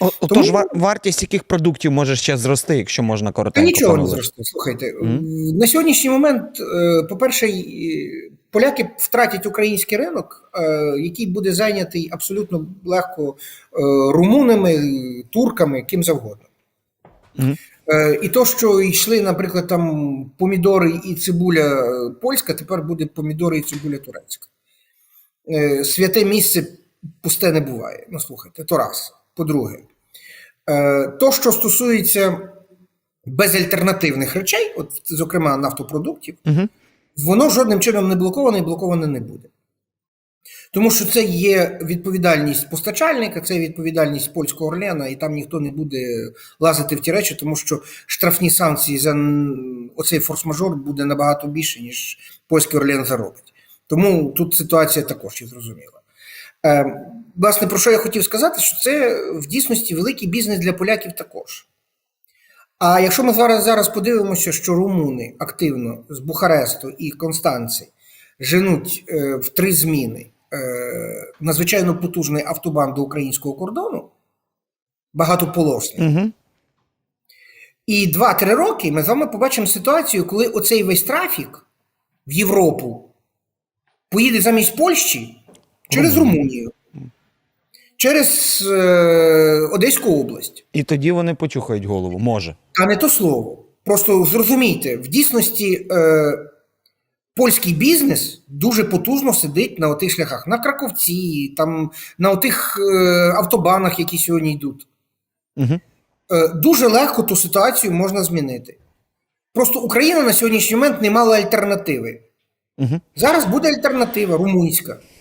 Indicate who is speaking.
Speaker 1: О,
Speaker 2: Тому-
Speaker 1: Тож ва- вартість яких продуктів може ще зрости, якщо можна
Speaker 2: Та
Speaker 1: коротенько?
Speaker 2: нічого не зросте. Слухайте,
Speaker 1: Мгм.
Speaker 2: на сьогоднішній момент, е, по-перше, поляки втратять український ринок, е, який буде зайнятий абсолютно легко е, румунами, турками, ким завгодно.
Speaker 1: Мгм.
Speaker 2: Е, І то, що йшли, наприклад, там помідори і цибуля е, польська, тепер буде помідори і цибуля турецька. Е, Святе місце пусте не буває. Ну, слухайте, то раз. По-друге, е, то, що стосується безальтернативних речей, от, зокрема нафтопродуктів,
Speaker 1: Мгм.
Speaker 2: воно жодним чином не блоковане і блоковане не буде. Тому що це є відповідальність постачальника, це відповідальність польського Орлена, і там ніхто не буде лазити в ті речі, тому що штрафні санкції за оцей форс-мажор буде набагато більше, ніж польський Орлен заробить. Тому тут ситуація також є зрозуміла. Е, власне, про що я хотів сказати, що це в дійсності великий бізнес для поляків також. А якщо ми зараз, зараз подивимося, що румуни активно з Бухаресту і Констанції женуть е, в три зміни е, надзвичайно потужний автобан до українського кордону, багатополосний,
Speaker 1: Мгм.
Speaker 2: і 2-3 роки ми з вами побачимо ситуацію, коли оцей весь трафік в Європу поїде замість Польщі через
Speaker 1: Румунію.
Speaker 2: Румунію, через е, Одеську область.
Speaker 1: І тоді вони почухають голову. Може.
Speaker 2: А не то слово. Просто зрозумійте, в дійсності е, польський бізнес дуже потужно сидить на отих шляхах, на Краковці, там, на отих е, автобанах, які сьогодні йдуть.
Speaker 1: Угу.
Speaker 2: Е, дуже легко ту ситуацію можна змінити. Просто Україна на сьогоднішній момент не мала альтернативи.
Speaker 1: Угу.
Speaker 2: Зараз буде альтернатива румунська.